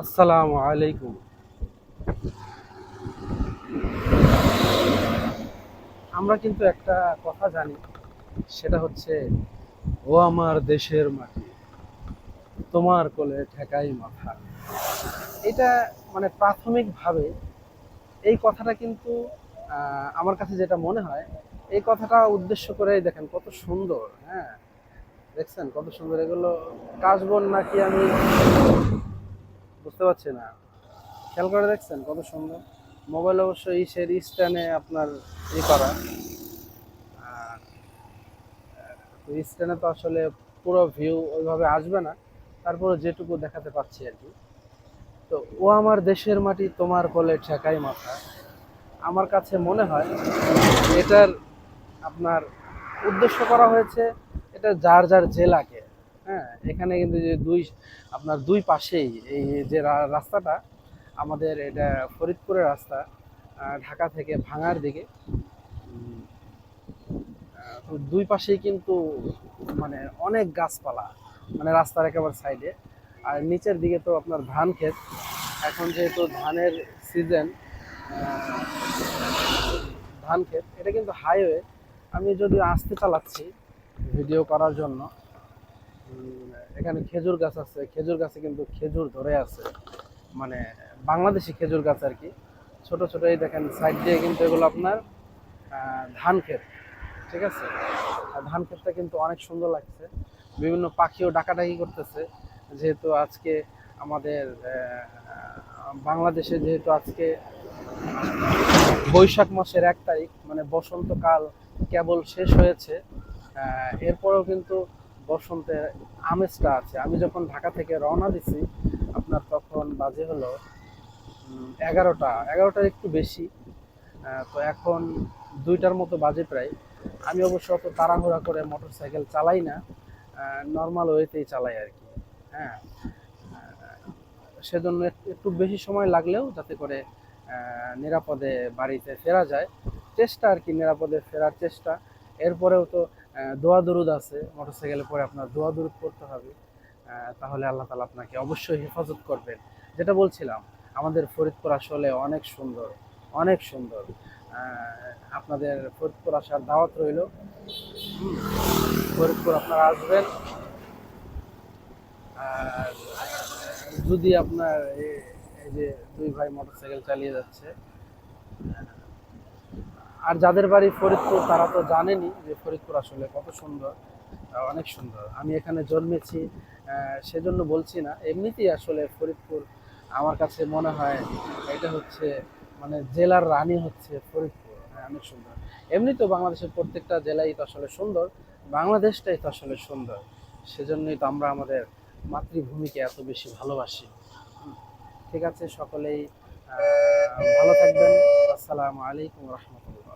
আসসালামু আলাইকুম। আমরা কিন্তু একটা কথা জানি, সেটা হচ্ছে, ও আমার দেশের মাটি, তোমার কোলে ঠেকাই মাথা। এটা মানে প্রাথমিকভাবে এই কথাটা কিন্তু আমার কাছে যেটা মনে হয়, এই কথাটা উদ্দেশ্য করে দেখেন কত সুন্দর হ্যাঁ? দেখছেন কত সুন্দর? এগুলো কাশবন নাকি আমি বুঝতে পারছি না। খেয়াল করে দেখছেন কত সুন্দর। মোবাইল অবশ্য ইসের স্ট্যান্ডে আপনার ই করা। স্ট্যান্ডে তো আসলে পুরো ভিউ ওইভাবে আসবে না। তারপরে যেটুকু দেখাতে পাচ্ছি আর কি। তো ও আমার দেশের মাটি, তোমার কোলে ঠেকাই মাথা। আমার কাছে মনে হয় এটার আপনার উদ্দেশ্য করা হয়েছে, এটা যার যার জেলাকে হ্যাঁ এখানে কিন্তু যে দুই, আপনার দুই পাশেই এই যে রাস্তাটা, আমাদের এটা ফরিদপুরের রাস্তা ঢাকা থেকে ভাঙার দিকে। দুই পাশেই কিন্তু মানে অনেক গাছপালা মানে রাস্তার একেবারে সাইডে। আর নিচের দিকে তো আপনার ধান ক্ষেত। এখন যেহেতু ধানের সিজন ধান ক্ষেত, এটা কিন্তু হাইওয়ে আমি যদি আসতে চালাচ্ছি ভিডিও করার জন্য। এখানে খেজুর গাছ আছে। খেজুর গাছে কিন্তু খেজুর ধরে আছে। মানে বাংলাদেশি খেজুর গাছ আর কি। ছোট ছোট এই দেখেন সাইড দিয়ে কিন্তু এগুলো আপনার ধান ক্ষেত। ঠিক আছে? ধান ক্ষেতটা কিন্তু অনেক সুন্দর লাগছে। বিভিন্ন পাখিও ডাকাডাকি করতেছে। যেহেতু আজকে আমাদের বাংলাদেশে যেহেতু আজকে বৈশাখ মাসের এক তারিখ মানে বসন্তকাল কেবল শেষ হয়েছে এরপরেও কিন্তু বসন্তের আমেজটা আছে। আমি যখন ঢাকা থেকে রওনা দিছি, আপনার তখন বাজে হলো এগারোটা। এগারোটার একটু বেশি। তো এখন দুইটার মতো বাজে প্রায়। আমি অবশ্য অত তাড়াহুড়া করে মোটর সাইকেল চালাই না। নর্মাল ওয়েতেই চালাই আর কি। হ্যাঁ। সেজন্য একটু- বেশি সময় লাগলেও যাতে করে নিরাপদে বাড়িতে ফেরা যায়। চেষ্টা আর কি, নিরাপদে ফেরার চেষ্টা। এরপরেও তো দোয়া দরুদ আছে, মোটরসাইকেলে পরে আপনার দোয়া দরুদ করতে হবে তাহলে আল্লাহ তালা আপনাকে অবশ্যই হেফাজত করবেন। যেটা বলছিলাম, আমাদের ফরিদপুর আসলে অনেক সুন্দর অনেক সুন্দর। আপনাদের ফরিদপুর আসার দাওয়াত রইল। ফরিদপুর আপনারা আসবেন। আর যদি আপনার এই যে দুই ভাই মোটরসাইকেল চালিয়ে যাচ্ছে আর যাদের বাড়ি ফরিদপুর তারা তো জানেনি যে ফরিদপুর আসলে কত সুন্দর অনেক সুন্দর। আমি এখানে জন্মেছি সেজন্য বলছি না। এমনিতেই আসলে ফরিদপুর আমার কাছে মনে হয় এটা হচ্ছে মানে জেলার রানী হচ্ছে ফরিদপুর হ্যাঁ, অনেক সুন্দর। এমনি তো বাংলাদেশের প্রত্যেকটা জেলাই তো আসলে সুন্দর বাংলাদেশটাই তো আসলে সুন্দর। সেজন্যই তো আমরা আমাদের মাতৃভূমিকে এত বেশি ভালোবাসি। ঠিক আছে সকলেই ভালো থাকবেন। আসসালামু আলাইকুম রহমতুল্লাহ।